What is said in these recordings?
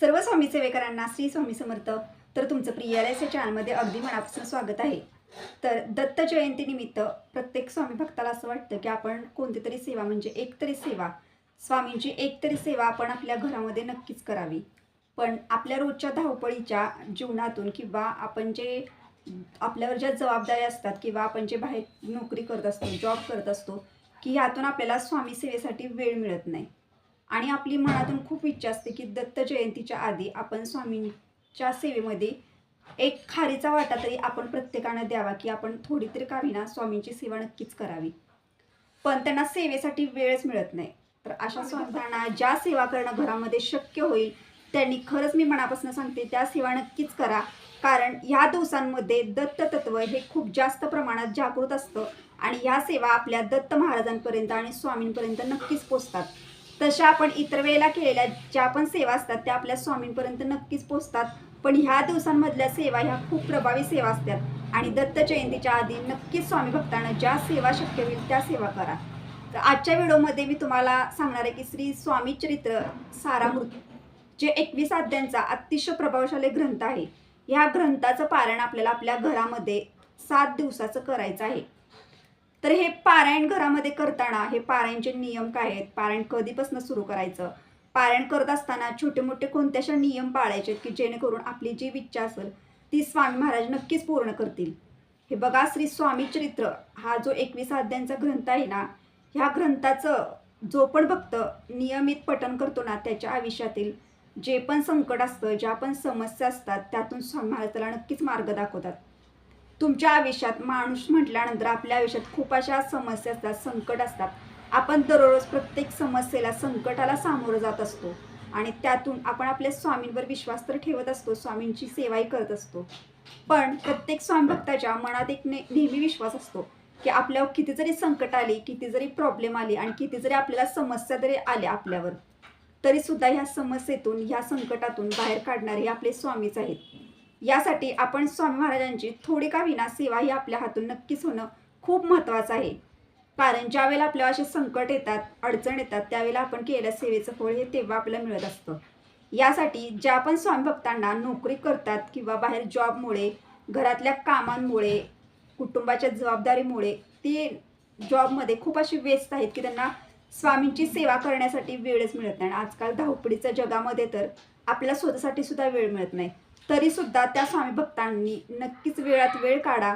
सर्व स्वामी सेवेकरांना श्री स्वामी समर्थ. तर तुमचं प्रियालयच्या चॅनलमध्ये अगदी मनापासून स्वागत आहे. तर दत्त जयंतीनिमित्त प्रत्येक स्वामी भक्ताला असं वाटतं की आपण कोणती तरी सेवा म्हणजे एक तरी सेवा स्वामींची एक तरी सेवा आपण आपल्या घरामध्ये नक्कीच करावी. पण आपल्या रोजच्या धावपळीच्या जीवनातून किंवा आपण जे आपल्यावर ज्या जबाबदाऱ्या असतात किंवा आपण जे बाहेर नोकरी करत असतो जॉब करत असतो की ह्यातून आपल्याला स्वामी सेवेसाठी वेळ मिळत नाही. आणि आपली मनातून खूप इच्छा असते की दत्त जयंतीच्या आधी आपण स्वामींच्या सेवेमध्ये एक खारीचा वाटा तरी आपण प्रत्येकानं द्यावा की आपण थोडी तरी का होईना स्वामींची सेवा नक्कीच करावी. पण त्यांना सेवेसाठी वेळच मिळत नाही. तर अशा स्वामींना ज्या सेवा करणं घरामध्ये शक्य होईल त्यांनी खरंच मी मनापासून सांगते त्या सेवा नक्कीच करा. कारण ह्या दिवसांमध्ये दत्त तत्व हे खूप जास्त प्रमाणात जागृत असतं आणि ह्या सेवा आपल्या दत्त महाराजांपर्यंत आणि स्वामींपर्यंत नक्कीच पोचतात. तशा आपण इतर वेळेला केलेल्या ज्या पण सेवा असतात त्या आपल्या स्वामींपर्यंत नक्कीच पोचतात पण ह्या दिवसांमधल्या सेवा ह्या खूप प्रभावी सेवा असतात. आणि दत्त जयंतीच्या आधी नक्कीच स्वामी भक्तांना ज्या सेवा शक्य होईल त्या सेवा करा. तर आजच्या व्हिडिओमध्ये मी तुम्हाला सांगणार आहे की श्री स्वामी चरित्र सारामृत जे एकवीस अध्यांचा अतिशय प्रभावशाली ग्रंथ आहे. ह्या ग्रंथाचं पारायण आपल्याला आपल्या घरामध्ये सात दिवसाचं करायचं आहे. तर हे पारायण घरामध्ये करताना हे पारायणचे नियम काय आहेत? पारायण कधीपासून सुरू करायचं? पारायण करत असताना छोटे मोठे कोणत्याशा नियम पाळायचे आहेत की जेणेकरून आपली जी इच्छा असेल ती स्वामी महाराज नक्कीच पूर्ण करतील? हे बघा श्री स्वामी चरित्र हा जो एकवीस अध्यायांचा ग्रंथ आहे ना ह्या ग्रंथाचं जो पण भक्त नियमित पठन करतो ना त्याच्या आयुष्यातील जे पण संकट असतं ज्या पण समस्या असतात त्यातून स्वामी महाराज त्याला नक्कीच मार्ग दाखवतात. तुमच्या आयुष्यात माणूस म्हटल्यानंतर आपल्या आयुष्यात खूप अशा समस्या असतात संकट असतात. आपण दररोज प्रत्येक समस्येला संकटाला सामोरं जात असतो. आणि त्यातून आपण आपल्या स्वामींवर विश्वास तर ठेवत असतो स्वामींची सेवाही करत असतो. पण प्रत्येक स्वामी भक्ताच्या मनात एक ने नेहमी विश्वास असतो की आपल्यावर किती जरी संकट आली किती जरी प्रॉब्लेम आली आणि किती जरी आपल्याला समस्या जरी आल्या आपल्यावर. तरी सुद्धा ह्या समस्येतून ह्या संकटातून बाहेर काढणारे आपले स्वामीच आहेत. यासाठी आपण स्वामी महाराजांची थोडी का विना सेवा ही आपल्या हातून नक्कीच होणं खूप महत्त्वाचं आहे. कारण ज्या वेळेला आपल्याला असे संकट येतात अडचण येतात त्यावेळेला आपण केलेल्या सेवेचं फळ हे तेव्हा आपल्याला मिळत असतं. यासाठी ज्या पण स्वामी भक्तांना नोकरी करतात किंवा बाहेर जॉबमुळे घरातल्या कामांमुळे कुटुंबाच्या जबाबदारीमुळे ते जॉबमध्ये खूप अशी व्यस्त आहेत की त्यांना स्वामींची सेवा करण्यासाठी वेळच मिळत नाही. आणि आजकाल धावपळीच्या जगामध्ये तर आपल्याला स्वतःसाठी सुद्धा वेळ मिळत नाही. तरी सुद्धा त्या स्वामी भक्तांनी नक्कीच वेळात वेळ काढा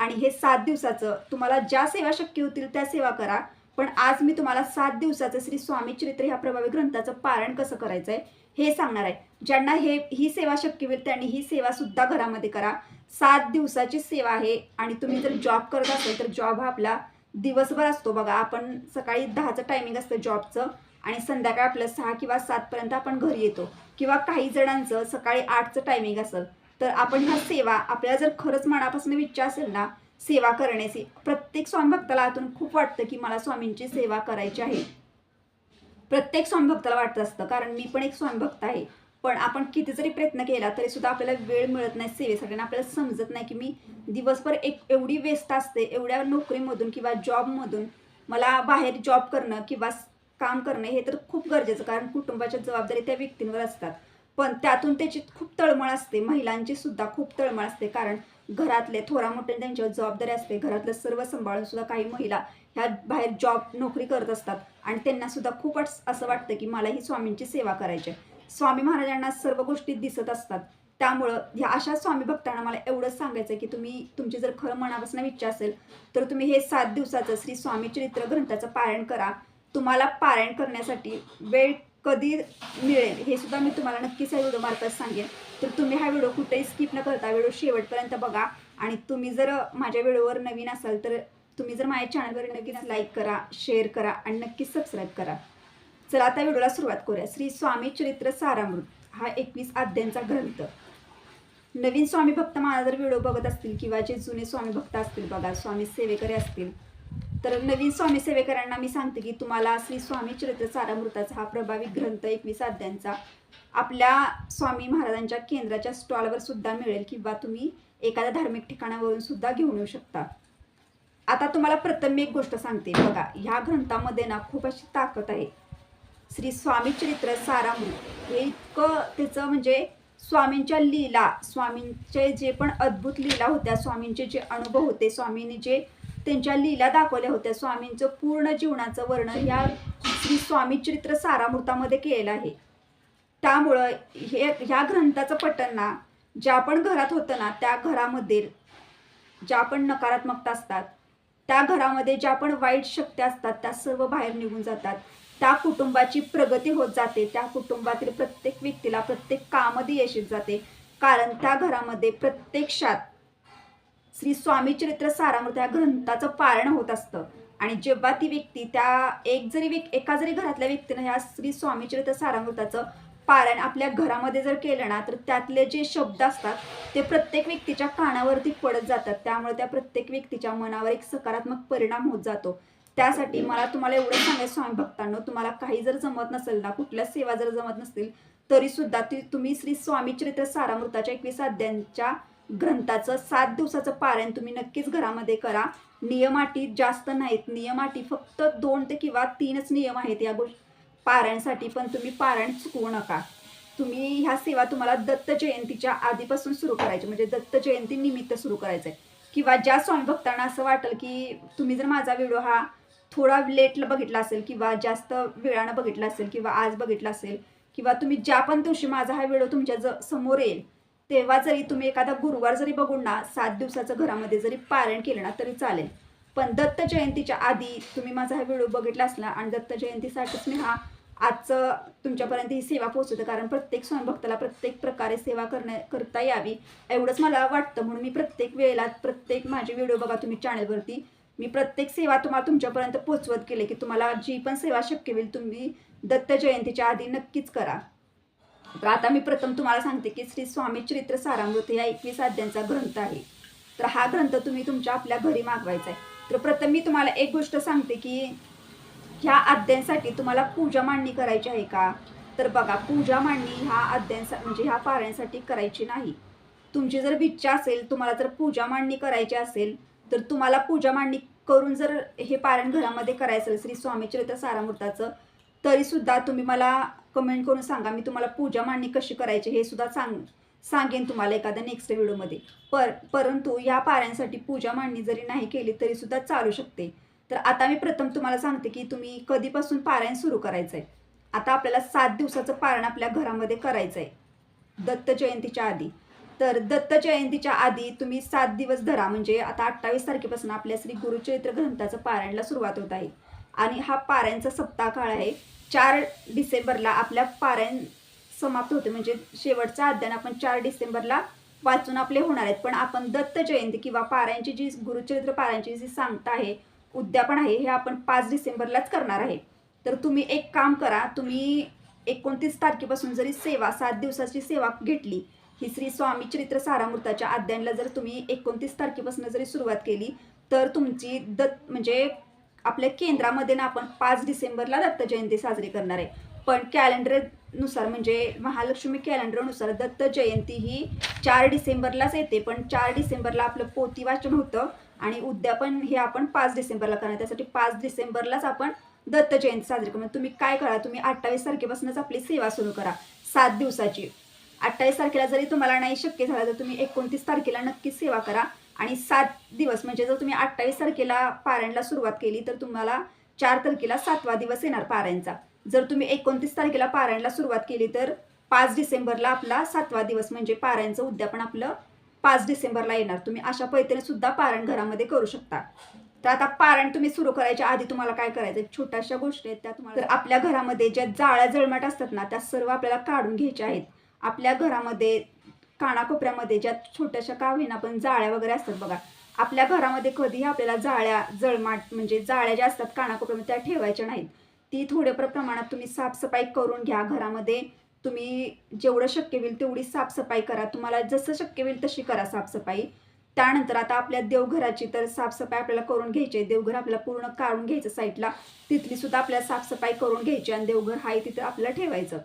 आणि हे सात दिवसाचं तुम्हाला ज्या सेवा शक्य होतील त्या सेवा करा. पण आज मी तुम्हाला सात दिवसाचं श्री स्वामी चरित्र ह्या प्रभावी ग्रंथाचं पारण कसं करायचं आहे हे सांगणार आहे. ज्यांना हे ही सेवा शक्य होईल त्यांनी ही सेवा सुद्धा घरामध्ये करा. सात दिवसाची सेवा आहे आणि तुम्ही जर जॉब करत असेल तर जॉब हा आपला दिवसभर असतो. बघा आपण सकाळी दहाचं टायमिंग असतं जॉबचं. आणि संध्याकाळ आपलं सहा किंवा सातपर्यंत आपण घरी येतो. किंवा काही जणांचं सकाळी आठचं टायमिंग असेल तर आपण ह्या सेवा आपल्याला जर खरंच मनापासून इच्छा असेल ना सेवा करण्याची. प्रत्येक स्वामी भक्ताला आतून खूप वाटतं की मला स्वामींची सेवा करायची आहे. प्रत्येक स्वामी भक्ताला वाटत असतं कारण मी पण एक स्वामी भक्त आहे. पण आपण किती जरी प्रयत्न केला तरी सुद्धा आपल्याला वेळ मिळत नाही सेवेसाठी आणि आपल्याला समजत नाही की मी दिवसभर एक एवढी व्यस्त असते एवढ्या नोकरीमधून किंवा जॉबमधून मला बाहेर जॉब करणं किंवा काम करणं हे तर खूप गरजेचं कारण कुटुंबाच्या जबाबदारी त्या व्यक्तींवर असतात. पण त्यातून त्याची खूप तळमळ असते महिलांची सुद्धा खूप तळमळ असते कारण घरातले थोरा मोठे त्यांच्यावर जबाबदारी असते. घरातलं सर्व सांभाळून सुद्धा काही महिला ह्या बाहेर जॉब नोकरी करत असतात. आणि त्यांना सुद्धा खूप असं वाटतं की मला ही स्वामींची सेवा करायची आहे. स्वामी महाराजांना सर्व गोष्टी दिसत असतात. त्यामुळं ह्या अशा स्वामी भक्तांना मला एवढंच सांगायचं आहे की तुम्ही तुमची जर खरं मनापासून इच्छा असेल तर तुम्ही हे सात दिवसाचं श्री स्वामी चरित्र ग्रंथाचं पारायण करा. तुम्हाला पारायण करण्यासाठी वेळ कधी मिळेल हे सुद्धा मी तुम्हाला नक्कीच या व्हिडिओ मार्फत सांगेन. तर तुम्ही हा व्हिडिओ कुठेही स्किप न करता व्हिडिओ शेवटपर्यंत बघा. आणि तुम्ही जर माझ्या व्हिडिओवर नवीन असाल तर तुम्ही जर माझ्या चॅनलवर नक्कीच लाईक करा शेअर करा आणि नक्कीच सबस्क्राईब करा. चला आता व्हिडिओला सुरुवात करूया. श्री स्वामी चरित्र सारामृत हा एकवीस अध्यायांचा ग्रंथ. नवीन स्वामी भक्त माझा जर व्हिडिओ बघत असतील किंवा जे जुने स्वामी भक्त असतील बघा स्वामी सेवेकरी असतील तर नवीन स्वामी सेवेकरांना मी सांगते की तुम्हाला श्री स्वामी चरित्र सारामृताचा हा प्रभावी ग्रंथ एकवीस अध्यांचा आपल्या स्वामी महाराजांच्या केंद्राच्या स्टॉलवर सुद्धा मिळेल किंवा तुम्ही एखाद्या धार्मिक ठिकाणावरून सुद्धा घेऊन येऊ शकता. आता तुम्हाला प्रथम मी एक गोष्ट सांगते. बघा ह्या ग्रंथामध्ये ना खूप अशी ताकद आहे. श्री स्वामी चरित्र सारामृत हे इतकं त्याचं म्हणजे स्वामींच्या लीला स्वामींचे जे पण अद्भुत लीला होत्या स्वामींचे जे अनुभव होते स्वामींनी जे त्यांच्या लीला दाखवल्या होत्या. स्वामींचं पूर्ण जीवनाचं वर्णन ह्या श्री स्वामी चरित्र सारामृतामध्ये केलेलं आहे. त्यामुळं हे ह्या ग्रंथाचं पठण ना ज्या पण घरात होतं ना त्या घरामध्ये ज्या पण नकारात्मकता असतात त्या घरामध्ये ज्या पण वाईट शक्ती असतात त्या सर्व बाहेर निघून जातात. त्या कुटुंबाची प्रगती होत जाते. त्या कुटुंबातील प्रत्येक व्यक्तीला प्रत्येक कामध्ये यश जाते. कारण त्या घरामध्ये प्रत्यक्षात श्री स्वामी चरित्र सारामृत या ग्रंथाचं पारण होत असतं. आणि जेव्हा ती व्यक्ती त्या एक जरी व्यक् एका जरी घरातल्या व्यक्तीनं ह्या श्री स्वामी चरित्र सारामृताचं पारायण आपल्या घरामध्ये जर केलं ना तर त्यातले जे शब्द असतात ते प्रत्येक व्यक्तीच्या कानावरती पडत जातात. त्यामुळे त्या प्रत्येक व्यक्तीच्या मनावर एक सकारात्मक परिणाम होत जातो. त्यासाठी मला तुम्हाला एवढं सांगायचं स्वामी भक्तांनो तुम्हाला काही जर जमत नसेल ना कुठल्या सेवा जर जमत नसतील तरी सुद्धा ती तुम्ही श्री स्वामी चरित्र सारामृताच्या एकवीस अध्यायांच्या ग्रंथाचं सात दिवसाचं पारायण तुम्ही नक्कीच घरामध्ये करा. नियमाटी जास्त नाहीत. नियमाटी फक्त दोन ते किंवा तीनच नियम आहेत या गोष्टी. पारायणसाठी पण तुम्ही पारायण चुकवू नका. तुम्ही ह्या सेवा तुम्हाला दत्त जयंतीच्या आधीपासून सुरू करायची म्हणजे दत्त जयंती निमित्त सुरू करायचं आहे किंवा ज्या स्वामी भक्तांना असं वाटेल की तुम्ही जर माझा व्हिडिओ हा थोडा लेटला बघितला असेल किंवा जास्त वेळानं बघितला असेल किंवा आज बघितला असेल किंवा तुम्ही ज्या पण दिवशी माझा हा व्हिडिओ तुमच्या ज समोर येईल तेव्हा जरी तुम्ही एखादा गुरुवार जरी बघून ना सात दिवसाचं घरामध्ये जरी पारायण केलं ना तरी चालेल. पण दत्त जयंतीच्या आधी तुम्ही माझा हा व्हिडिओ बघितला असला आणि दत्त जयंतीसाठीच मी हा आजचं तुमच्यापर्यंत ही सेवा पोहोचवते. कारण प्रत्येक स्वयंभक्ताला प्रत्येक प्रकारे सेवा करण्या करता यावी एवढंच मला वाटतं. म्हणून मी प्रत्येक वेळेला प्रत्येक माझे व्हिडिओ बघा तुम्ही चॅनलवरती. मी प्रत्येक सेवा तुम्हाला तुमच्यापर्यंत पोचवत केले की तुम्हाला जी पण सेवा शक्य होईल तुम्ही दत्त जयंतीच्या आधी नक्कीच करा. तर आता मी प्रथम तुम्हाला सांगते की श्री स्वामी चरित्र सारामृत या एकवीस अध्यांचा ग्रंथ आहे. तर हा ग्रंथ तुम्ही तुमच्या आपल्या घरी मागवायचा आहे. तर प्रथम मी तुम्हाला एक गोष्ट सांगते की ह्या अध्यायांसाठी तुम्हाला पूजा मांडणी करायची आहे का? तर बघा पूजा मांडणी ह्या अध्यायांसा म्हणजे ह्या पारायणसाठी करायची नाही. तुमची जर इच्छा असेल तुम्हाला जर पूजा मांडणी करायची असेल तर तुम्हाला पूजा मांडणी करून जर हे पारायण घरामध्ये करायचं असेल श्री स्वामी चरित्र सारामृताचं तरी सुद्धा तुम्ही मला कमेंट करून सांगा. मी तुम्हाला पूजा मांडणी कशी करायची हे सुद्धा सांग सांगेन तुम्हाला एखाद्या नेक्स्ट व्हिडिओमध्ये पर परंतु या पाऱ्यांसाठी पूजा मांडणी जरी नाही केली तरी सुद्धा चालू शकते. तर आता मी प्रथम तुम्हाला सांगते की तुम्ही कधीपासून पारायण सुरू करायचं आहे आता आपल्याला सात दिवसाचं पारायण आपल्या घरामध्ये करायचं आहे दत्त जयंतीच्या आधी. तर दत्त जयंतीच्या आधी तुम्ही सात दिवस धरा. म्हणजे आता अठ्ठावीस तारखेपासून आपल्या श्री गुरुचरित्र ग्रंथाचं पारायणला सुरुवात होत आहे. आणि हा पारायणचा सप्ताह काळ आहे. चार डिसेंबरला आपल्या पारायण समाप्त होते. म्हणजे शेवटचा अध्ययन आपण चार डिसेंबरला वाचून आपले होणार आहेत. पण आपण दत्त जयंती किंवा पारायणची जी गुरुचरित्र पारायणची जी सांगता आहे उद्यापन आहे हे आपण पाच डिसेंबरलाच करणार आहे. तर तुम्ही एक काम करा. तुम्ही एकोणतीस तारखेपासून जरी सेवा सात दिवसाची सेवा घेतली ही श्री स्वामी चरित्र सारामृताच्या अध्ययनाला जर तुम्ही एकोणतीस तारखेपासून जरी सुरुवात केली तर तुमची दत्त म्हणजे आपल्या केंद्रामध्ये ना आपण पाच डिसेंबरला दत्त जयंती साजरी करणार आहे. पण कॅलेंडरनुसार म्हणजे महालक्ष्मी कॅलेंडरनुसार दत्त जयंती ही चार डिसेंबरलाच येते. पण चार डिसेंबरला आपलं पोती वाचन होतं आणि उद्यापन हे आपण पाच डिसेंबरला करणार त्यासाठी पाच डिसेंबरलाच आपण दत्त जयंती साजरी करू तुम्ही काय करा? तुम्ही अठ्ठावीस तारखेपासूनच आपली सेवा सुरू करा. सात दिवसाची. अठ्ठावीस तारखेला जरी तुम्हाला नाही शक्य झालं तर तुम्ही एकोणतीस तारखेला नक्कीच सेवा करा. आणि सात दिवस म्हणजे जर तुम्ही अठ्ठावीस तारखेला पारायणला सुरुवात केली तर तुम्हाला चार तारखेला सातवा दिवस येणार पारायणचा. जर तुम्ही एकोणतीस तारखेला पारायणला सुरुवात केली तर पाच डिसेंबरला आपला सातवा दिवस म्हणजे पारायणचं उद्यापन आपलं पाच डिसेंबरला येणार. तुम्ही अशा पद्धतीने सुद्धा पारायण घरामध्ये करू शकता. तर आता पारायण तुम्ही सुरू करायच्या आधी तुम्हाला काय करायचं छोट्याशा गोष्टी आहेत त्या तुम्हाला तर आपल्या घरामध्ये ज्या जाळ्या जळमट असतात ना त्या सर्व आपल्याला काढून घ्यायच्या आहेत. आपल्या घरामध्ये कानाकोपऱ्यामध्ये ज्या छोट्याशा का होईना पण जाळ्या वगैरे असतात बघा. आपल्या घरामध्ये कधीही आपल्याला जाळ्या जळमाट म्हणजे जाळ्या ज्या असतात कानाकोपऱ्यामध्ये त्या ठेवायच्या नाहीत. ती थोड्या प्रमाणात तुम्ही साफसफाई करून घ्या घरामध्ये. तुम्ही जेवढं शक्य होईल तेवढी साफसफाई करा. तुम्हाला जसं शक्य होईल तशी करा साफसफाई. त्यानंतर आता आपल्या देवघराची तर साफसफाई आपल्याला करून घ्यायची आहे. देवघर आपल्याला पूर्ण काढून घ्यायचं साईडला. तिथली सुद्धा आपल्याला साफसफाई करून घ्यायची आणि देवघर हाय तिथं आपल्याला ठेवायचं.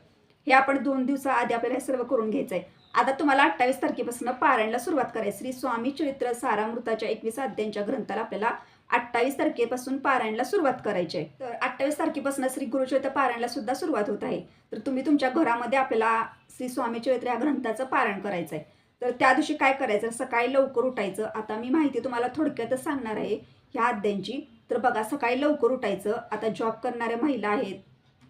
हे आपण दोन दिवसाआधी आपल्याला हे सर्व करून घ्यायचं आहे आता तुम्हाला अठ्ठावीस तारखेपासून पारायणला सुरुवात करायची. श्री स्वामी चरित्र सारामृताच्या एकवीस अध्यायांच्या ग्रंथाला आपल्याला अठ्ठावीस तारखेपासून पारायणला सुरुवात करायची आहे. तर अठ्ठावीस तारखेपासून श्री गुरुचरित्र पारायणला सुद्धा सुरुवात होत आहे. तर तुम्ही तुमच्या घरामध्ये आपल्याला श्री स्वामी चरित्र या ग्रंथाचं पारायण करायचं आहे तर त्या दिवशी काय करायचं? सकाळी लवकर उठायचं. आता मी माहिती तुम्हाला थोडक्यातच सांगणार आहे ह्या अध्यायांची. तर बघा सकाळी लवकर उठायचं. आता जॉब करणाऱ्या महिला आहेत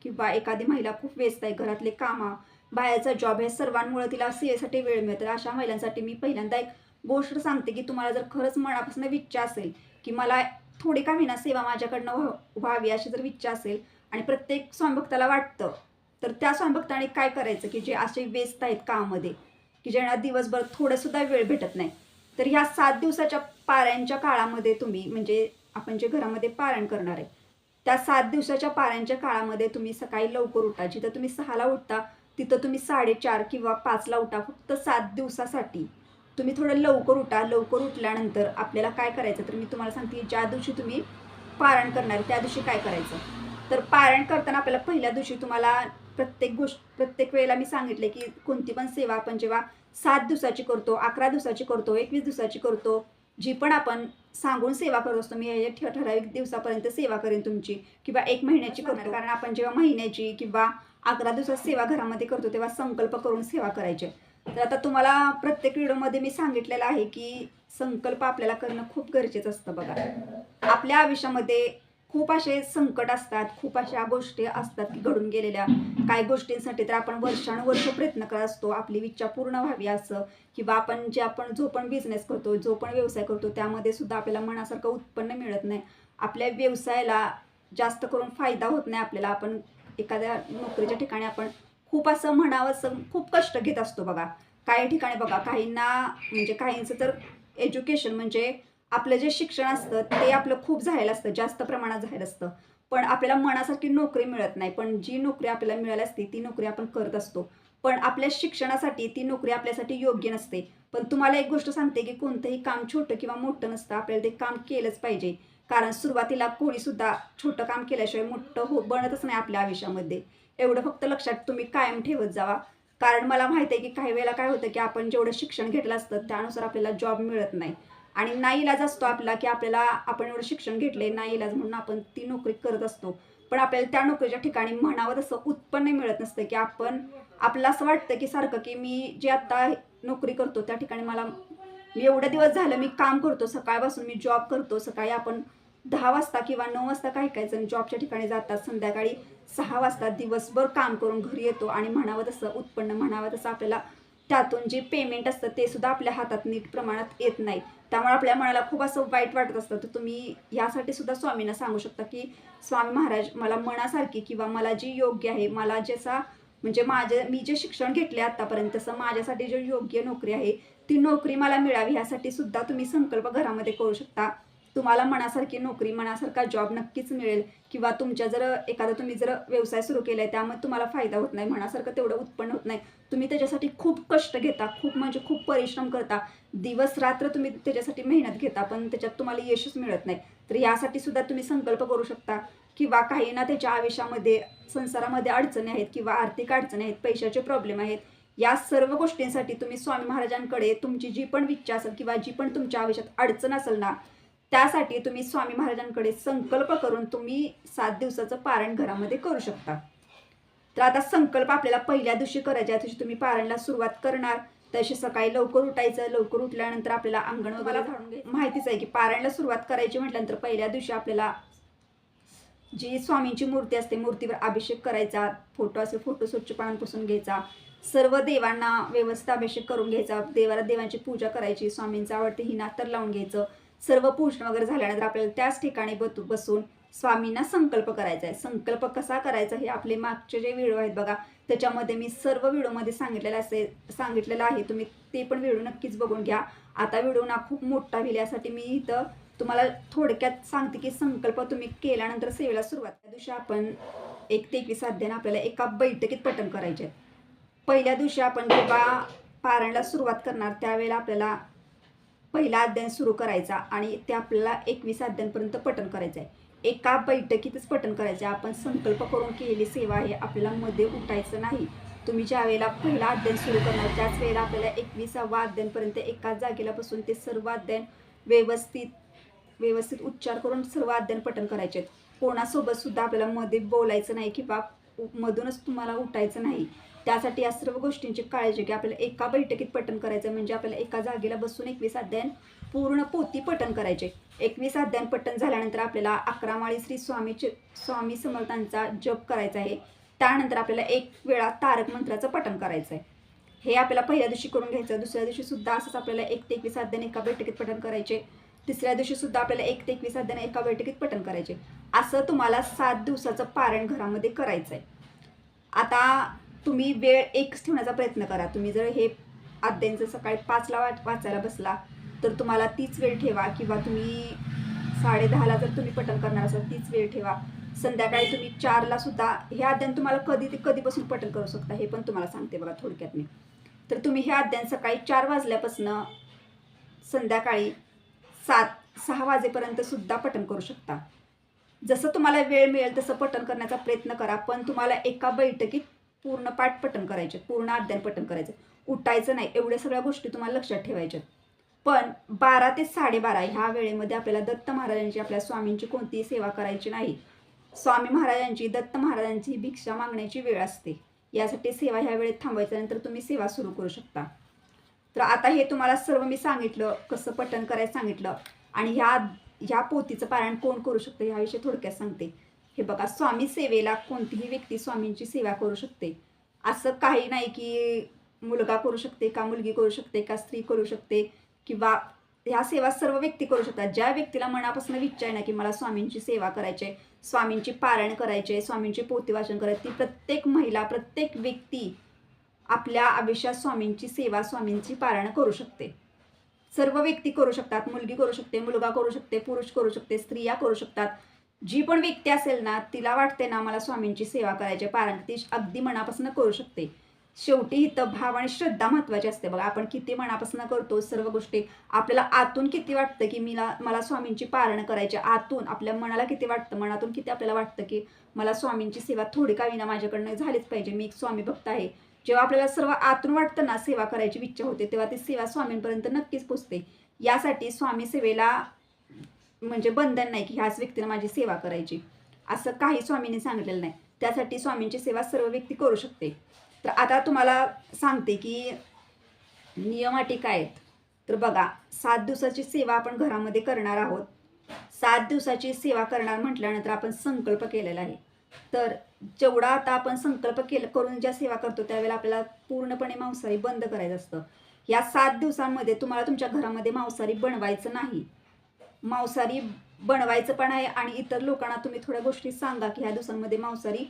किंवा एखादी महिला खूप व्यस्त आहे घरातले कामं बाहेरचा जॉब आहे सर्वांमुळे तिला सेवेसाठी वेळ मिळतो अशा महिलांसाठी मी पहिल्यांदा एक गोष्ट सांगते की तुम्हाला जर खरंच मनापासून इच्छा असेल की मला थोडी का विना सेवा माझ्याकडनं व्हा- व्हावी अशी जर इच्छा असेल आणि प्रत्येक स्वयंभक्ताला वाटतं तर त्या स्वयंभक्ताने काय करायचं की जे असे व्यस्त आहेत कामामध्ये की ज्यांना दिवसभर थोडंसुद्धा वेळ भेटत नाही तर ह्या सात दिवसाच्या पाऱ्यांच्या काळामध्ये तुम्ही म्हणजे आपण जे घरामध्ये पारायण करणार आहे त्या सात दिवसाच्या पाऱ्यांच्या काळामध्ये तुम्ही सकाळी लवकर उठा. जिथं तुम्ही सहाला उठता तिथं तुम्ही साडेचार किंवा पाचला उठा फक्त सात दिवसासाठी. तुम्ही थोडं लवकर उठा लवकर उठल्यानंतर आपल्याला काय करायचं तर मी तुम्हाला सांगते ज्या दिवशी तुम्ही पारायण करणार त्या दिवशी काय करायचं? तर पारायण करताना आपल्याला पहिल्या दिवशी तुम्हाला प्रत्येक गोष्ट प्रत्येक वेळेला मी सांगितले की कोणती पण सेवा आपण जेव्हा सात दिवसाची करतो अकरा दिवसाची करतो एकवीस दिवसाची करतो जी पण आपण सांगून सेवा करत असतो मी ठे- ठराविक दिवसापर्यंत सेवा करेन तुमची किंवा एक महिन्याची करतो. कारण आपण जेव्हा महिन्याची किंवा अकरा दिवसात सेवा घरामध्ये करतो तेव्हा संकल्प करून सेवा करायचे. तर आता तुम्हाला प्रत्येक व्हिडिओमध्ये मी सांगितलेलं आहे की संकल्प आपल्याला करणं खूप गरजेचं असतं बघा. आपल्या आयुष्यामध्ये खूप असे संकट असतात खूप अशा गोष्टी असतात की घडून गेलेल्या. काही गोष्टींसाठी तर आपण वर्षानुवर्ष प्रयत्न करत असतो आपली इच्छा पूर्ण व्हावी असं. किंवा आपण जे आपण जो पण बिझनेस करतो जो पण व्यवसाय करतो त्यामध्ये सुद्धा आपल्याला मनासारखं उत्पन्न मिळत नाही. आपल्या व्यवसायाला जास्त करून फायदा होत नाही आपल्याला. आपण एखाद्या नोकरीच्या ठिकाणी आपण खूप असं म्हणावं असं खूप कष्ट घेत असतो बघा. काही ठिकाणी बघा काहींना म्हणजे काहींचं तर एज्युकेशन म्हणजे आपलं जे शिक्षण असतं ते आपलं खूप झालेलं असतं जास्त प्रमाणात झालेलं असतं. पण आपल्याला मनासारखी नोकरी मिळत नाही. पण जी नोकरी आपल्याला मिळाली असते ती नोकरी आपण करत असतो. पण आपल्या शिक्षणासाठी ती नोकरी आपल्यासाठी योग्य नसते. पण तुम्हाला एक गोष्ट सांगते की कोणतंही काम छोटं किंवा मोठं नसतं आपल्याला ते काम केलंच पाहिजे. कारण सुरुवातीला कोणी सुद्धा छोटं काम केल्याशिवाय मोठं हो बनतच नाही आपल्या आयुष्यामध्ये. एवढं फक्त लक्षात तुम्ही कायम ठेवत जावा. कारण मला माहिती आहे की काही वेळेला काय होतं की आपण जेवढं शिक्षण घेतलं असतं त्यानुसार आपल्याला जॉब मिळत नाही. आणि नाही इलाज असतो आपला की आपल्याला आपण एवढं शिक्षण घेतले नाही इलाज म्हणून आपण ती नोकरी करत असतो. पण आपल्याला त्या नोकरीच्या ठिकाणी म्हणावं तसं उत्पन्न मिळत नसतं की आपण आपलं असं वाटतं की सारखं की मी जे आता नोकरी करतो त्या ठिकाणी मला मी एवढे दिवस झालं मी काम करतो सकाळपासून मी जॉब करतो सकाळी आपण दहा वाजता किंवा नऊ वाजता काही काही जण जॉबच्या ठिकाणी जातात संध्याकाळी सहा वाजता दिवसभर काम करून घरी येतो आणि म्हणावं तसं उत्पन्न म्हणावं तसं आपल्याला त्यातून जे पेमेंट असतं ते सुद्धा आपल्या हातात नीट प्रमाणात येत नाही. त्यामुळे आपल्या मनाला खूप असं वाईट वाटत असतं. तर तुम्ही यासाठी सुद्धा स्वामींना सांगू शकता की स्वामी महाराज मला मनासारखी किंवा मला जी योग्य आहे मला जसा म्हणजे माझे मी जे शिक्षण घेतले आतापर्यंत तसं माझ्यासाठी जे योग्य नोकरी आहे ती नोकरी मला मिळावी ह्यासाठी सुद्धा तुम्ही संकल्प घरामध्ये करू शकता. तुम्हाला मनासारखी नोकरी मनासारखा जॉब नक्कीच मिळेल. किंवा तुमच्या जर एखादा तुम्ही जर व्यवसाय सुरू केला आहे त्यामुळे तुम्हाला फायदा होत नाही मनासारखं तेवढं उत्पन्न होत नाही. तुम्ही त्याच्यासाठी खूप कष्ट घेता खूप म्हणजे खूप परिश्रम करता. दिवस रात्र तुम्ही त्याच्यासाठी मेहनत घेता पण त्याच्यात तुम्हाला यशच मिळत नाही. तर यासाठी सुद्धा तुम्ही संकल्प करू शकता. किंवा काही ना त्याच्या आयुष्यामध्ये संसारामध्ये अडचणी आहेत किंवा आर्थिक अडचणी आहेत पैशाचे प्रॉब्लेम आहेत या सर्व गोष्टींसाठी तुम्ही स्वामी महाराजांकडे तुमची जी पण इच्छा असेल किंवा जी पण तुमच्या आयुष्यात अडचण असेल ना त्यासाठी तुम्ही स्वामी महाराजांकडे संकल्प करून तुम्ही सात दिवसाचं पारायण घरामध्ये करू शकता. तर आता संकल्प आपल्याला पहिल्या दिवशी करायच्या दिवशी तुम्ही पारायणला सुरुवात करणार. तशी सकाळी लवकर उठायचं. लवकर उठल्यानंतर आपल्याला अंगण वगैरे माहितीच आहे की पारायणला सुरुवात करायची म्हटल्यानंतर पहिल्या दिवशी आपल्याला जी स्वामींची मूर्ती असते मूर्तीवर अभिषेक करायचा. फोटो असेल फोटो स्वच्छपणाने पुसून घ्यायचा. सर्व देवांना व्यवस्थित अभिषेक करून घ्यायचा. देवाला देवांची पूजा करायची. स्वामींचं आवडते ही नातर लावून घ्यायचं. सर्व पूजन वगैरे झाल्यानंतर आपल्याला त्याच ठिकाणी बतू बसून स्वामींना संकल्प करायचा आहे. संकल्प कसा करायचा हे आपले मागचे जे व्हिडिओ आहेत बघा त्याच्यामध्ये मी सर्व व्हिडिओमध्ये सांगितलेलं असे सांगितलेलं आहे. तुम्ही ते पण व्हिडिओ नक्कीच बघून घ्या. आता व्हिडिओ ना खूप मोठा होईल यासाठी मी इथं तुम्हाला थोडक्यात सांगते की संकल्प तुम्ही केल्यानंतर सेवेला सुरुवात. त्या दिवशी आपण एक ते एकवीस अध्यायन आपल्याला एका बैठकीत पठण करायचे आहे. पहिल्या दिवशी आपण जेव्हा पारायणला सुरुवात करणार त्यावेळेला आपल्याला पहिला अध्ययन सुरू करायचा आणि ते आपल्याला एकवीस अध्यायांपर्यंत पठण करायचं आहे. एका बैठकीतच पठण करायचं आहे. आपण संकल्प करून केलेली सेवा आहे आपल्याला मध्ये उठायचं नाही. तुम्ही ज्या वेळेला पहिला अध्ययन सुरू करणार त्याच वेळेला आपल्याला एकविसावा अध्ययनपर्यंत एकाच जागेला बसून ते सर्व अध्ययन व्यवस्थित व्यवस्थित उच्चार करून सर्व अध्ययन पठण करायचे आहेत. कोणासोबत सुद्धा आपल्याला मध्ये बोलायचं नाही किंवा मधूनच तुम्हाला उठायचं नाही. त्यासाठी या सर्व गोष्टींची काळजी की आपल्याला एका बैठकीत पठण करायचं म्हणजे आपल्याला एका जागेला बसून एकवीस अध्ययन पूर्ण पोती पठण करायचे. एकवीस अध्ययन पठण झाल्यानंतर आपल्याला अकरा माळी श्री स्वामीचे स्वामी समर्थांचा जप करायचा आहे. त्यानंतर आपल्याला एक वेळा तारक मंत्राचं पठण करायचं आहे हे आपल्याला पहिल्या दिवशी करून घ्यायचं. दुसऱ्या दिवशी सुद्धा असंच आपल्याला एक ते एकवीस अध्ययन एका बैठकीत पठण करायचे. तिसऱ्या दिवशी सुद्धा आपल्याला एक ते एकवीस अध्ययन एका बैठकीत पठण करायचे. असं तुम्हाला सात दिवसाचं पारण घरामध्ये करायचं आहे आता तुम्ही वेळ एकच ठेवण्याचा प्रयत्न करा. तुम्ही जर हे अध्ययन सकाळी पाचला वाट वाचायला बसला तर तुम्हाला तीच वेळ ठेवा किंवा तुम्ही साडे दहाला जर तुम्ही पठण करणार असाल तीच वेळ ठेवा. संध्याकाळी तुम्ही चारला सुद्धा हे अध्ययन तुम्हाला कधी ते कधीपासून पठण करू शकता हे पण तुम्हाला सांगते बघा थोडक्यात मी. तर तुम्ही हे अध्ययन सकाळी चार वाजल्यापासनं संध्याकाळी सात सहा वाजेपर्यंत सुद्धा पठण करू शकता. जसं तुम्हाला वेळ मिळेल तसं पठण करण्याचा प्रयत्न करा पण तुम्हाला एका बैठकीत पूर्ण पाठ पठण करायचे पूर्ण अध्ययन पठण करायचं. उठायचं नाही एवढ्या सगळ्या गोष्टी तुम्हाला लक्षात ठेवायच्या. पण बारा ते साडेबारा ह्या वेळेमध्ये आपल्याला दत्त महाराजांची आपल्या स्वामींची कोणतीही सेवा करायची नाही. स्वामी महाराजांची दत्त महाराजांची भिक्षा मागण्याची वेळ असते. यासाठी सेवा ह्या वेळेत थांबवायच्या नंतर तुम्ही सेवा सुरू करू शकता. तर आता हे तुम्हाला सर्व मी सांगितलं कसं पठण करायचं सांगितलं. आणि ह्या ह्या पोथीचं पारायण कोण करू शकतं ह्याविषयी थोडक्यात सांगते. हे बघा स्वामी सेवेला कोणतीही व्यक्ती स्वामींची सेवा करू शकते. असं काही नाही की मुलगा करू शकते का मुलगी करू शकते का स्त्री करू शकते किंवा ह्या सेवा सर्व व्यक्ती करू शकतात. ज्या व्यक्तीला मनापासून विचार ना की मला स्वामींची सेवा करायची आहे, स्वामींची पारायण करायचे स्वामींची पोथी वाचन करायची ती प्रत्येक महिला प्रत्येक व्यक्ती आपल्या आयुष्यात स्वामींची सेवा स्वामींची पारायण करू शकते. सर्व व्यक्ती करू शकतात. मुलगी करू शकते मुलगा करू शकते पुरुष करू शकते स्त्रिया करू शकतात. जी पण व्यक्ती असेल ना तिला वाटते ना मला स्वामींची सेवा करायची पारण ती अगदी मनापासून करू शकते. शेवटी इथं भाव आणि श्रद्धा महत्वाची असते. बघा आपण किती मनापासून करतो सर्व गोष्टी आपल्याला आतून किती वाटतं की मीला मला स्वामींची पारणं करायची आतून आपल्या मनाला किती वाटतं? मनातून किती आपल्याला वाटतं की मला स्वामींची सेवा थोडी का विना माझ्याकडनं झालीच पाहिजे? मी एक स्वामी भक्त आहे. जेव्हा आपल्याला सर्व आतून वाटतं ना सेवा करायची इच्छा होते तेव्हा ती सेवा स्वामींपर्यंत नक्कीच पोचते. यासाठी स्वामी सेवेला म्हणजे बंधन नाही की ह्याच व्यक्तीला माझी सेवा करायची. असं काही स्वामींनी सांगितलेलं नाही. त्यासाठी स्वामींची सेवा सर्व व्यक्ती करू शकते. तर आता तुम्हाला सांगते की नियम काय आहेत? तर बघा सात दिवसाची सेवा आपण घरामध्ये करणार आहोत. सात दिवसाची सेवा करणार म्हटल्यानंतर आपण संकल्प केलेला आहे. तर जेवढा आता आपण संकल्प केलं करून ज्या सेवा करतो त्यावेळेला आपल्याला पूर्णपणे मांसाहारी बंद करायचं असतं. या सात दिवसांमध्ये तुम्हाला तुमच्या घरामध्ये मांसाहारी बनवायचं नाही. मांसाहारी बनवायचं पण आहे आणि इतर लोकांना तुम्ही थोड्या गोष्टी सांगा की ह्या दिवसांमध्ये मांसाहारी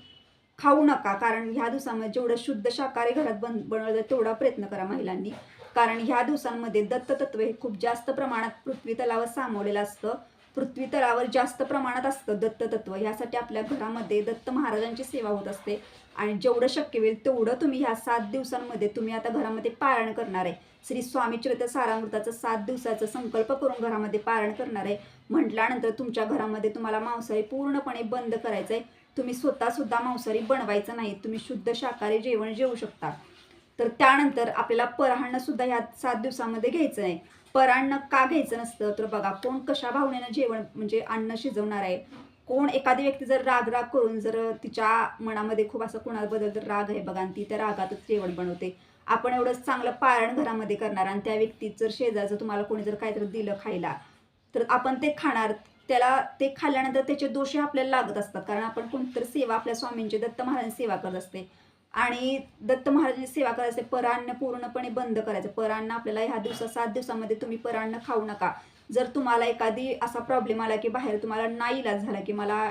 खाऊ नका. कारण ह्या दिवसांमध्ये जेवढं शुद्ध शाकाहारी घरात बन बनवलं तेवढा प्रयत्न करा महिलांनी. कारण ह्या दिवसांमध्ये दत्ततत्व हे खूप जास्त प्रमाणात पृथ्वी तलावर सामावलेलं असतं. पृथ्वी तलावर जास्त प्रमाणात असतं दत्ततत्व ह्यासाठी आपल्या घरामध्ये दत्त महाराजांची सेवा होत असते. आणि जेवढं शक्य होईल तेवढं तुम्ही ह्या सात दिवसांमध्ये तुम्ही आता घरामध्ये पारायण करणार आहे. श्री स्वामी चरित्र सारामृताचं सात दिवसाचं संकल्प करून घरामध्ये पारण करणार आहे. म्हटल्यानंतर तुमच्या घरामध्ये तुम्हाला मांसाहारी पूर्णपणे बंद करायचं आहे तुम्ही स्वतः सुद्धा मांसाहारी बनवायचं नाही. तुम्ही शुद्ध शाकाहारी जेवण जेवू शकता. तर त्यानंतर आपल्याला पराहणं सुद्धा ह्या सात दिवसामध्ये घ्यायचं आहे. पराहणं का घ्यायचं नसतं? तर बघा कोण कशा भावनेनं जेवण म्हणजे अन्न शिजवणार आहे? कोण एखादी व्यक्ती जर राग राग करून जर तिच्या मनामध्ये खूप असं कोणाबद्दल जर राग आहे बघा आणि ती त्या रागातच जेवण बनवते. आपण एवढंच चांगलं पारण घरामध्ये करणार आणि त्या व्यक्तीत जर शेजारचं तुम्हाला कोणी जर काहीतरी दिलं खायला तर आपण ते खाणार. त्याला ते खाल्ल्यानंतर त्याचे दोषही आपल्याला लागत असतात कारण आपण कोणतरी सेवा आपल्या स्वामींची दत्त महाराजांची सेवा करत असते. आणि दत्त महाराजांची सेवा करत असते परान्न पूर्णपणे बंद करायचं. परान्न आपल्याला ह्या दिवसा सात दिवसामध्ये तुम्ही परान्न खाऊ नका. जर तुम्हाला एखादी असा प्रॉब्लेम आला की बाहेर तुम्हाला नाही इलाज झाला की मला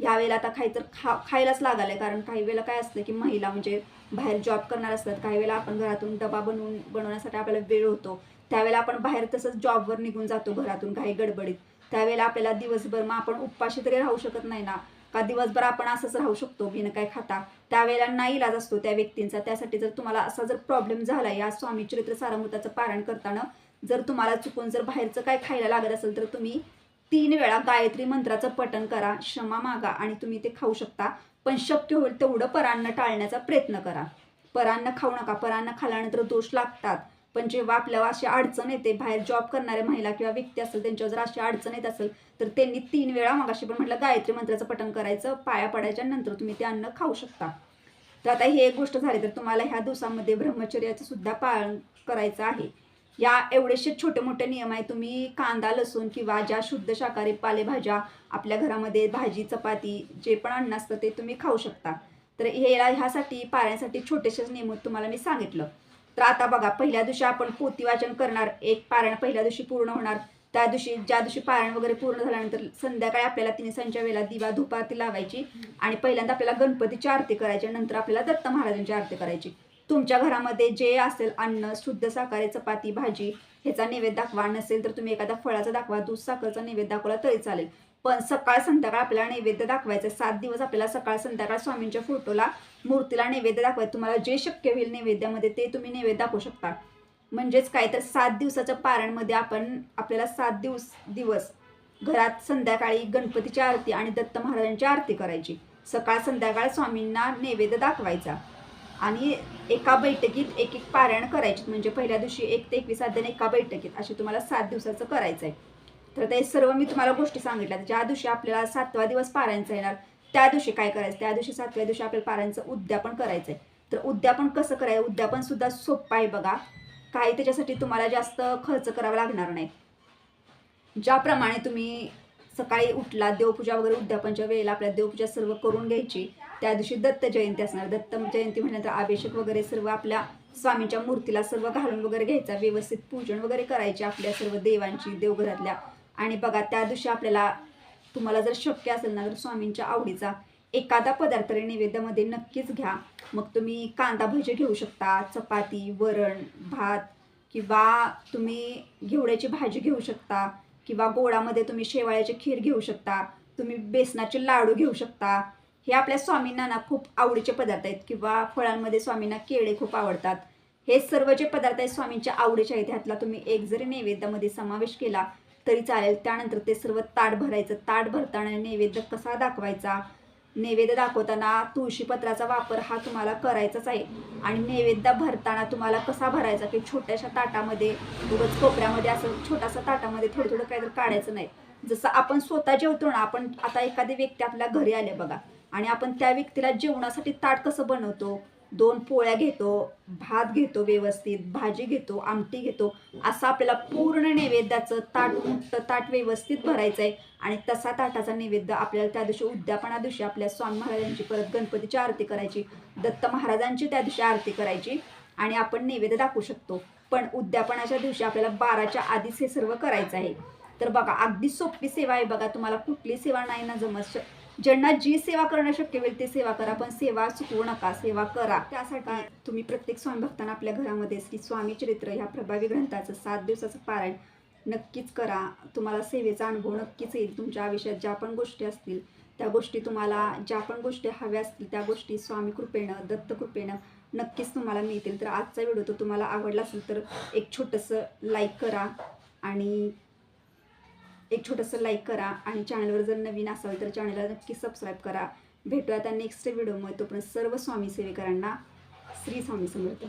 ह्या वेळेला आता खायचं खा खायलाच लागायला कारण काही वेळेला काय असतं की महिला म्हणजे बाहेर जॉब करणार असतात. काही वेळेला आपण घरातून डबा बनवून बनवण्यासाठी आपल्याला वेळ होतो. त्यावेळेला आपण बाहेर तसंच जॉबवर निघून जातो घरातून काही गडबडीत. त्यावेळेला आपल्याला दिवसभर मग आपण उपाशी तरी राहू शकत नाही ना. का दिवसभर आपण असंच राहू शकतो बिन काय खाता. त्यावेळेला नाही इलाज असतो त्या व्यक्तींचा. त्यासाठी जर तुम्हाला असा जर प्रॉब्लेम झाला या स्वामी चरित्र सारामृताचं पारायण करताना जर तुम्हाला चुकून जर बाहेरचं काय खायला लागत असेल तर तुम्ही तीन वेळा गायत्री मंत्राचं पठण करा क्षमा मागा आणि तुम्ही ते खाऊ शकता. पण शक्य होईल तेवढं परान्न टाळण्याचा प्रयत्न करा. परान्न खाऊ नका. परान्न खाल्यानंतर दोष लागतात. पण जेव्हा आपल्याला अशी अडचण येते बाहेर जॉब करणाऱ्या महिला किंवा व्यक्ती असेल त्यांच्यावर जर अशी अडचण येत असेल तर त्यांनी तीन वेळा मग अशी पण म्हटलं गायत्री मंत्राचं पठण करायचं. पाया पडायच्या नंतर तुम्ही ते अन्न खाऊ शकता. तर आता ही एक गोष्ट झाली तर तुम्हाला ह्या दिवसामध्ये ब्रह्मचर्याचं सुद्धा पालन करायचं आहे. या एवढेसे छोटे मोठे नियम आहे तुम्ही कांदा लसूण किंवा ज्या शुद्ध शाकाहारी पालेभाज्या आपल्या घरामध्ये भाजी चपाती जे पण अन्न असतं ते तुम्ही खाऊ शकता. तर हे ह्यासाठी पाळण्यासाठी छोटेसेच नियम तुम्हाला मी सांगितलं. तर आता बघा पहिल्या दिवशी आपण पोती वाचन करणार. एक पारायण पहिल्या दिवशी पूर्ण होणार. त्या दिवशी ज्या दिवशी पारायण वगैरे पूर्ण झाल्यानंतर संध्याकाळी आपल्याला तिने संच्या वेळेला दिवा धूप आरती लावायची आणि पहिल्यांदा आपल्याला गणपतीची आरती करायची नंतर आपल्याला दत्त महाराजांची आरती करायची. तुमच्या घरामध्ये जे असेल अन्न शुद्ध साखरे चपाती भाजी ह्याचा नैवेद्य दाखवा. नसेल तर तुम्ही एखादा फळाचा दाखवा दूध साखरचा नैवेद्य दाखवला तरी चालेल. पण सकाळ संध्याकाळ आपल्याला नैवेद्य दाखवायचं सात दिवस आपल्याला सकाळ संध्याकाळ स्वामींच्या फोटोला मूर्तीला नैवेद्य दाखवायचं. तुम्हाला जे शक्य होईल नैवेद्यामध्ये ते तुम्ही नैवेद्य दाखवू शकता. म्हणजेच काय तर सात दिवसाच्या पारायणमध्ये आपण आपल्याला सात दिवस दिवस घरात संध्याकाळी गणपतीची आरती आणि दत्त महाराजांची आरती करायची. सकाळ संध्याकाळ स्वामींना नैवेद्य दाखवायचा. आणि एका बैठकीत एक एक पारायण करायची म्हणजे पहिल्या दिवशी एक ते एकवीस अध्याय एका बैठकीत अशी तुम्हाला सात दिवसाचं करायचं आहे तर ते सर्व मी तुम्हाला गोष्टी सांगितल्या ज्या दिवशी आपल्याला सातवा दिवस पारायणचा येणार त्या दिवशी काय करायचं? त्या दिवशी सातव्या दिवशी आपल्याला पारायणचं उद्यापन करायचं आहे तर उद्यापन कसं करायचं? उद्यापन सुद्धा सोपं आहे बघा. काही त्याच्यासाठी तुम्हाला जास्त खर्च करावा लागणार नाही. ज्याप्रमाणे तुम्ही सकाळी उठला देवपूजा वगैरे उद्यापनच्या वेळेला आपल्या देवपूजा सर्व करून घ्यायची. त्या दिवशी दत्त जयंती असणार. दत्त जयंती म्हटल्यानंतर अभिषेक वगैरे सर्व आपल्या स्वामींच्या मूर्तीला सर्व घालून वगैरे घ्यायचा. व्यवस्थित पूजन वगैरे करायचे आपल्या सर्व देवांची देवघरातल्या. आणि बघा त्या दिवशी आपल्याला तुम्हाला जर शक्य असेल ना तर स्वामींच्या आवडीचा एखादा पदार्थ नैवेद्यामध्ये नक्कीच घ्या. मग तुम्ही कांदा भजी घेऊ शकता चपाती वरण भात किंवा तुम्ही घेवड्याची भाजी घेऊ शकता किंवा गोडामध्ये तुम्ही शेवाळ्याची खीर घेऊ शकता. तुम्ही बेसनाचे लाडू घेऊ शकता. हे आपल्या स्वामींना ना खूप आवडीचे पदार्थ आहेत किंवा फळांमध्ये स्वामींना केळे खूप आवडतात. हे सर्व जे पदार्थ आहेत स्वामींच्या आवडीचे आहेत ह्यातला तुम्ही एक जरी नैवेद्यामध्ये समावेश केला तरी चालेल. त्यानंतर ते सर्व ताट भरायचं. ताट भरताना नैवेद्य कसा दाखवायचा? नैवेद्य दाखवताना तुळशीपत्राचा वापर हा तुम्हाला करायचाच आहे. आणि नैवेद्य भरताना तुम्हाला कसा भरायचा? की छोट्याशा ताटामध्ये उगच कोपऱ्यामध्ये असं छोटासा ताटामध्ये थोडं थोडं काहीतरी काढायचं नाही. जसं आपण स्वतः जेवतो ना आपण आता एखादी व्यक्ती आपल्या घरी आले बघा. आणि आपण त्या व्यक्तीला जेवणासाठी ताट कसं बनवतो? दोन पोळ्या घेतो भात घेतो व्यवस्थित भाजी घेतो आमटी घेतो असं आपल्याला पूर्ण नैवेद्याचं ताट मोठं ताट व्यवस्थित भरायचं आहे आणि तसा ताटाचा नैवेद्य आपल्याला त्या दिवशी उद्यापना दिवशी आपल्या स्वामी महाराजांची परत गणपतीची आरती करायची दत्त महाराजांची त्या दिवशी आरती करायची आणि आपण नैवेद्य दाखवू शकतो. पण उद्यापनाच्या दिवशी आपल्याला बाराच्या आधीच हे सर्व करायचं आहे. तर बघा अगदी सोपी सेवा आहे बघा तुम्हाला कुठली सेवा नाही ना जमत ज्यांना जी सेवा करणं शक्य होईल ते सेवा करा पण सेवा चुकवू नका सेवा करा. त्यासाठी तुम्ही प्रत्येक स्वामी भक्तांना आपल्या घरामध्ये श्री स्वामी चरित्र ह्या प्रभावी ग्रंथाचं सात दिवसाचं पारायण नक्कीच करा. तुम्हाला सेवेचा अनुभव नक्कीच येईल. तुमच्या आयुष्यात ज्या पण गोष्टी असतील त्या गोष्टी तुम्हाला ज्या पण गोष्टी हव्या असतील त्या गोष्टी स्वामी कृपेनं दत्त कृपेनं नक्कीच तुम्हाला मिळतील. तर आजचा व्हिडिओ तो तुम्हाला आवडला असेल तर एक छोटंसं लाईक करा आणि एक छोटंसं लाईक करा आणि चॅनलवर जर नवीन असाल तर चॅनलला नक्की सबस्क्राईब करा. भेटूया आता नेक्स्ट व्हिडिओमध्ये तोपर्यंत सर्व स्वामी सेवेकरांना श्री स्वामी समर्थ.